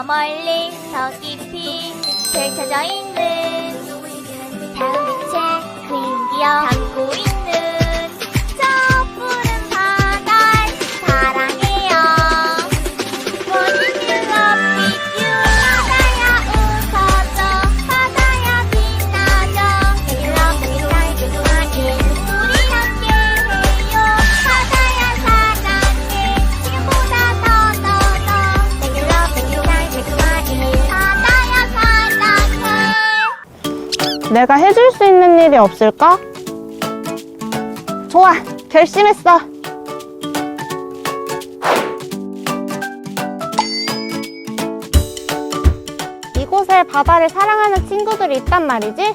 저 멀리 더 깊이 펼쳐져 있는 다음빛의 그림기어 내가 해줄 수 있는 일이 없을까? 좋아, 결심했어. 이곳에 바다를 사랑하는 친구들이 있단 말이지?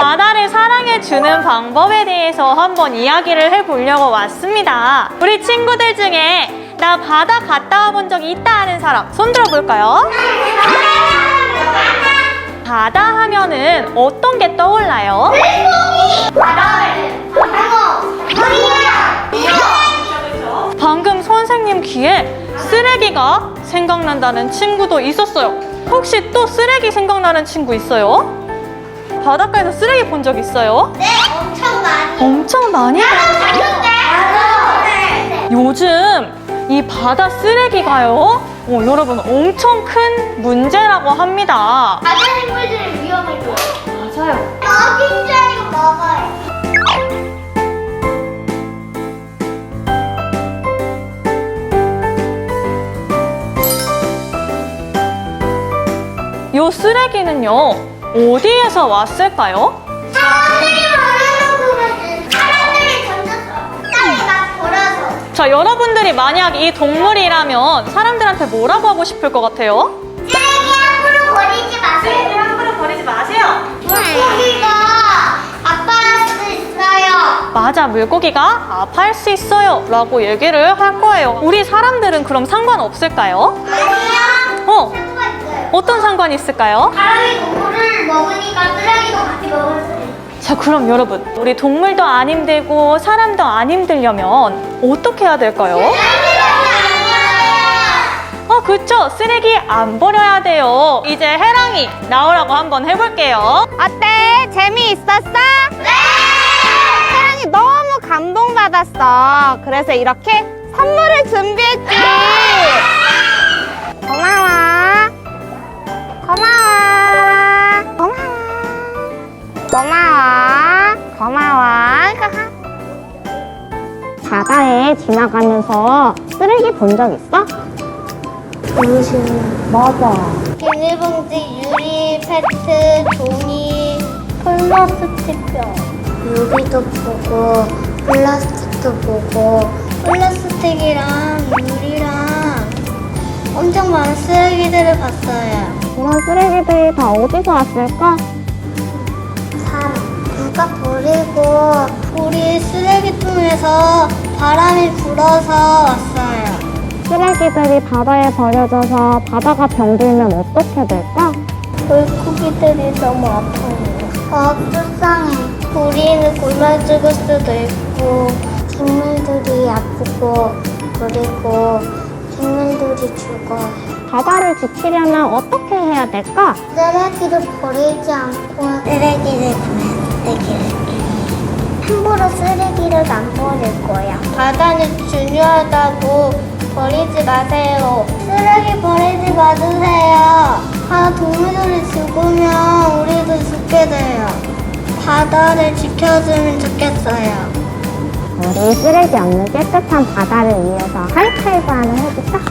바다를 사랑해주는 방법에 대해서 한번 이야기를 해보려고 왔습니다. 우리 친구들 중에 나 바다 갔다 와 본 적이 있다 하는 사람 손 들어볼까요? 바다 하면은 어떤 게 떠올라요? 방금 선생님 귀에 쓰레기가 생각난다는 친구도 있었어요. 혹시 또 쓰레기 생각나는 친구 있어요? 바닷가에서 쓰레기 본 적 있어요? 네, 엄청 많이. 엄청 많이? 요즘 이 바다 쓰레기가요? 어, 여러분 엄청 큰 문제라고 합니다. 바다 생물들이 위험해요. 맞아요. 어딘지 먹어요. 요 쓰레기는요 어디에서 왔을까요? 사람들이 버려놓고 사람들이 던졌어. 땅에 막 버려서. 자 여러분들이 만약 이 동물이라면 사람들한테 뭐라고 하고 싶을 것 같아요? 쓰레기 함부로 버리지 마세요. 함부로 버리지 마세요. 물고기가 아파할 수 있어요. 맞아, 물고기가 아파할 수 있어요. 라고 얘기를 할 거예요. 우리 사람들은 그럼 상관없을까요? 어. 어떤 상관이 있을까요? 사람이 동물을 먹으니까 쓰레기도 같이 먹을 수 있어요. 자, 그럼 여러분, 우리 동물도 안 힘들고 사람도 안 힘들려면 어떻게 해야 될까요? 어, 그쵸. 쓰레기 안 버려야 돼요. 이제 해랑이 나오라고 한번 해볼게요. 어때? 재미있었어? 네! 사랑이 너무 감동받았어. 그래서 이렇게 선물을 준비했지. 고마워. 고마워. 쓰레기 본 적 있어? 맞아. 비닐봉지, 유리, 페트, 종이, 플라스틱병. 유리도 보고, 플라스틱도 보고, 플라스틱이랑 유리랑 엄청 많은 쓰레기들을 봤어요. 그런 쓰레기들이 다 어디서 왔을까? 사람. 누가 버리고, 우리 쓰레기통에서 바람이 불어서 왔어요. 쓰레기들이 바다에 버려져서 바다가 병들면 어떻게 될까? 물고기들이 너무 아파요. 아, 불쌍해. 우리는 굶어 죽을 수도 있고, 식물들이 아프고, 그리고 식물들이 죽어요. 바다를 지키려면 어떻게 해야 될까? 쓰레기를 버리지 않고, 쓰레기를 쓰레기를. 함부로 쓰레기를 안 버릴 거야. 바다는 중요하다고 버리지 마세요. 쓰레기 버리지 마주세요. 아, 동물들이 죽으면 우리도 죽게 돼요. 바다를 지켜주면 좋겠어요. 우리 쓰레기 없는 깨끗한 바다를 위해서 하이파이브 하나 해줄까?